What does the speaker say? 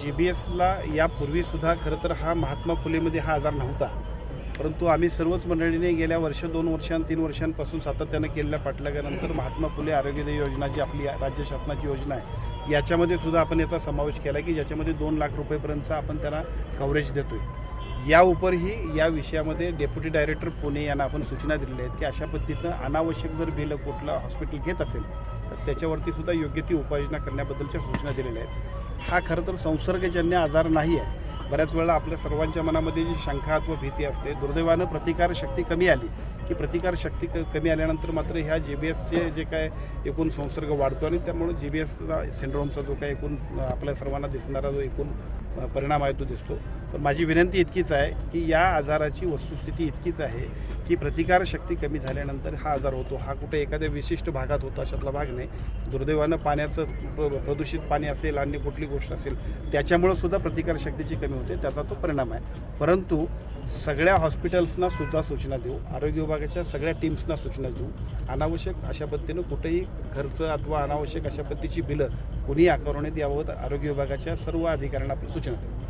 G B एसला यापूर्वीसुद्धा खरं तर हा महात्मा फुलेमध्ये हा आजार नव्हता. परंतु आम्ही सर्वच मंडळीने गेल्या वर्ष दोन वर्षां तीन वर्षांपासून सातत्यानं केलेल्या पाठलागानंतर महात्मा फुले आरोग्य योजना जी आपली राज्य शासनाची योजना आहे याच्यामध्ये सुद्धा आपण याचा समावेश केला की ज्याच्यामध्ये दोन लाख रुपयेपर्यंतचा आपण त्याला कव्हरेज देतो आहे या उपरही या विषयामध्ये डेप्युटी डायरेक्टर पुणे यांना आपण सूचना दिलेल्या आहेत की अशा पद्धतीचं अनावश्यक जर बिल कुठलं हॉस्पिटल घेत असेल तर त्याच्यावरती सुद्धा योग्य ती उपाययोजना करण्याबद्दलच्या सूचना दिलेल्या आहेत. हा खरं तर संसर्गजन्य आजार नाही आहे. बऱ्याच वेळेला आपल्या सर्वांच्या मनामध्ये जी शंका अथवा भीती असते दुर्दैवानं प्रतिकारशक्ती कमी आली. की प्रतिकारशक्ती क कमी आल्यानंतर मात्र ह्या जे बी एसचे जे काय एकूण संसर्ग वाढतो आणि त्यामुळे जी बी एसचा सिंड्रोमचा जो काय एकूण आपल्या सर्वांना दिसणारा जो एकूण परिणाम आहे तो दिसतो. तर माझी विनंती इतकीच आहे की या आजाराची वस्तुस्थिती इतकीच आहे की प्रतिकारशक्ती कमी झाल्यानंतर हा आजार होतो. हा कुठे एखाद्या विशिष्ट भागात होतो अशातला भाग नाही. दुर्दैवानं पाण्याचं प्रदूषित पाणी असेल अन्य कुठली गोष्ट असेल त्याच्यामुळं सुद्धा प्रतिकारशक्तीची कमी होते. त्याचा तो परिणाम आहे. परंतु सगळ्या हॉस्पिटल्सना सुद्धा सूचना देऊ. आरोग्य विभाग विभागाच्या सगळ्या टीम्सना सूचना देऊ. अनावश्यक अशा पद्धतीनं कुठेही खर्च अथवा अनावश्यक अशा पद्धतीची बिलं कुणीही आकारण्यात याबाबत आरोग्य विभागाच्या सर्व अधिकाऱ्यांना आपण सूचना देऊ.